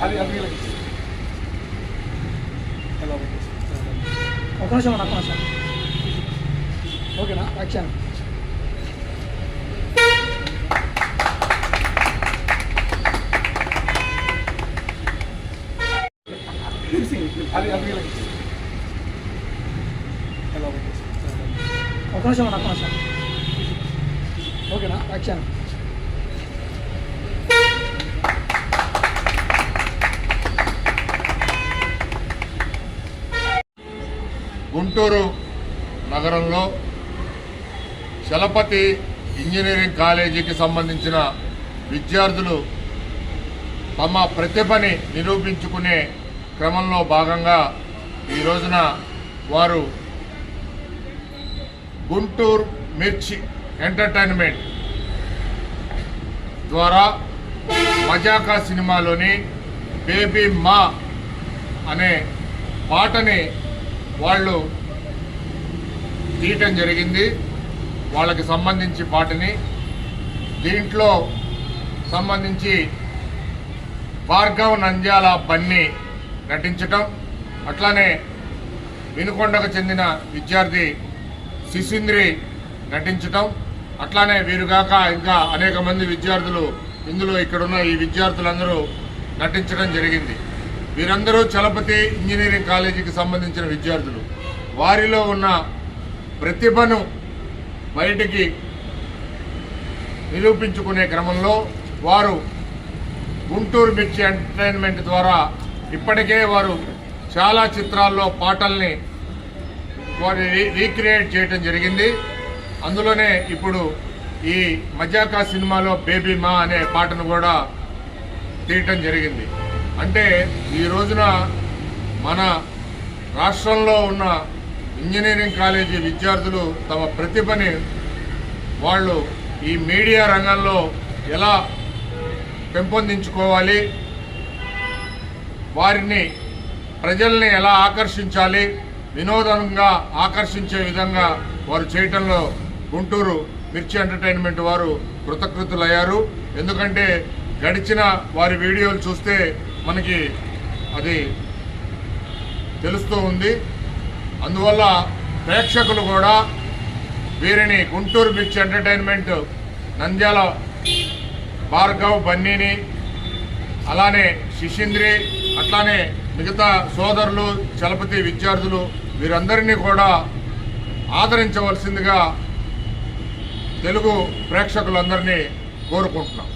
I'll be, I'll be like, hello. ఒక నిమిషం ఒక నిమిషం. ఓకేనా? యాక్షన్. ఒక నిమిషం ఒక నిమిషం. ఓకేనా? యాక్షన్. గుంటూరు నగరంలో చలపతి ఇంజనీరింగ్ కాలేజీకి సంబంధించిన విద్యార్థులు తమ ప్రతిభని నిరూపించుకునే క్రమంలో భాగంగా ఈ రోజున వారు గుంటూరు మిర్చి ఎంటర్టైన్మెంట్ ద్వారా మజాకా సినిమాలోని బేబీ మా అనే పాటని వాళ్ళు తీయటం జరిగింది. వాళ్ళకి సంబంధించి పాటని దీంట్లో సంబంధించి భార్గవ్ నంద్యాల బన్ని నటించటం. అట్లానే వినుకొండకు చెందిన విద్యార్థి శిశింద్రి నటించటం. అట్లానే వీరుగాక ఇంకా అనేక మంది విద్యార్థులు ఇందులో ఇక్కడున్న ఈ విద్యార్థులందరూ నటించడం జరిగింది. వీరందరూ చలపతి ఇంజనీరింగ్ కాలేజీకి సంబంధించిన విద్యార్థులు. వారిలో ఉన్న ప్రతిభను బయటికి నిరూపించుకునే క్రమంలో వారు గుంటూరు మిర్చి ఎంటర్టైన్మెంట్ ద్వారా ఇప్పటికే వారు చాలా చిత్రాల్లో పాటల్ని వారి రీ- రీక్రియేట్ చేయటం జరిగింది. అందులోనే ఇప్పుడు ఈ మజాకా సినిమాలో బేబీ మా అనే పాటను కూడా తీయటం జరిగింది. అంటే ఈ రోజున మన రాష్ట్రంలో ఉన్న ఇంజనీరింగ్ కాలేజీ విద్యార్థులు తమ ప్రతిభని వాళ్ళు ఈ మీడియా రంగంలో ఎలా పెంపొందించుకోవాలి వారిని ప్రజల్ని ఎలా ఆకర్షించాలి వినోదంగా ఆకర్షించే విధంగా వారు చేయటంలో గుంటూరు మిర్చి ఎంటర్టైన్మెంట్ వారు కృతకృతులయ్యారు. ఎందుకంటే గడిచిన వారి వీడియోలు చూస్తే మనకి అది తెలుస్తూ ఉంది. అందువల్ల ప్రేక్షకులు కూడా వీరిని గుంటూరు బీచ్ ఎంటర్టైన్మెంట్ నంద్యాల భార్గవ్ బన్నీని అలానే శిశింద్రి అట్లానే మిగతా సోదరులు చలపతి విద్యార్థులు వీరందరినీ కూడా ఆదరించవలసిందిగా తెలుగు ప్రేక్షకులందరినీ కోరుకుంటున్నాం.